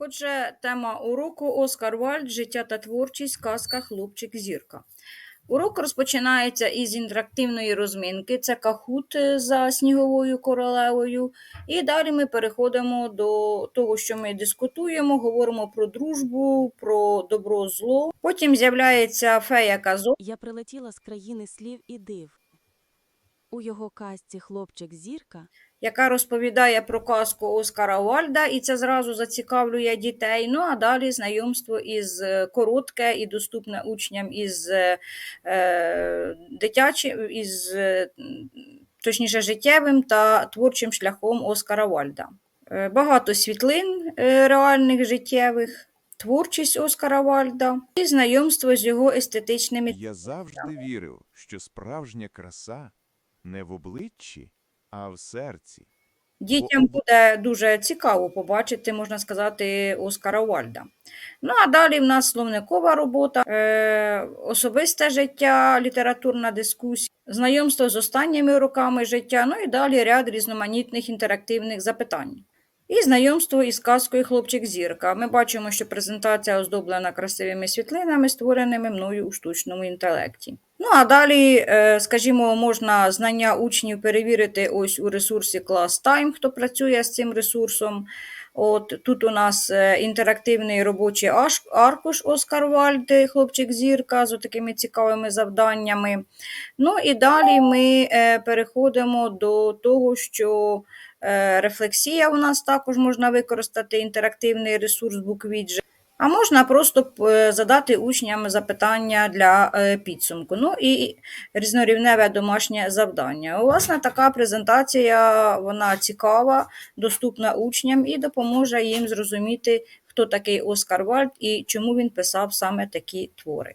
Отже, тема уроку Оскар Вальд Життя та творчість, казка Хлопчик Зірка. Урок розпочинається із інтерактивної розминки. Це кахут е, за сніговою королевою. І далі ми переходимо до того, що ми дискутуємо, говоримо про дружбу, про добро зло. Потім з'являється фея казок. Я прилетіла з країни слів і див. У його казці хлопчик зірка яка розповідає про казку Оскара Вальда, і це зразу зацікавлює дітей. Ну а далі знайомство із е, коротке і доступне учням із е, е, дитячим, із е, точніше життєвим та творчим шляхом Оскара Вальда. Багато світлин реальних життєвих, творчість Оскара Вальда і знайомство з його естетичними Я завжди вірив, що справжня краса не в обличчі, а в серці. Дітям буде дуже цікаво побачити, можна сказати, Оскара Вальда. Ну, а далі в нас словникова робота, е, особисте життя, літературна дискусія, знайомство з останніми роками життя, ну і далі ряд різноманітних інтерактивних запитань. І знайомство із казкою Хлопчик Зірка. Ми бачимо, що презентація оздоблена красивими світлинами, створеними мною у штучному інтелекті. Ну а далі, е, скажімо, можна знання учнів перевірити ось у ресурсі Class Time, хто працює з цим ресурсом. От тут у нас е, інтерактивний робочий аркуш Оскар Вальд, хлопчик зірка з такими цікавими завданнями. Ну і далі ми е, переходимо до того, що рефлексія у нас також можна використати інтерактивний ресурс BookWidget. А можна просто е, задати учням запитання для е, підсумку. Ну і різнорівневе домашнє завдання. Власне, така презентація вона цікава, доступна учням і допоможе їм зрозуміти, хто такий Оскар Вальд і чому він писав саме такі твори.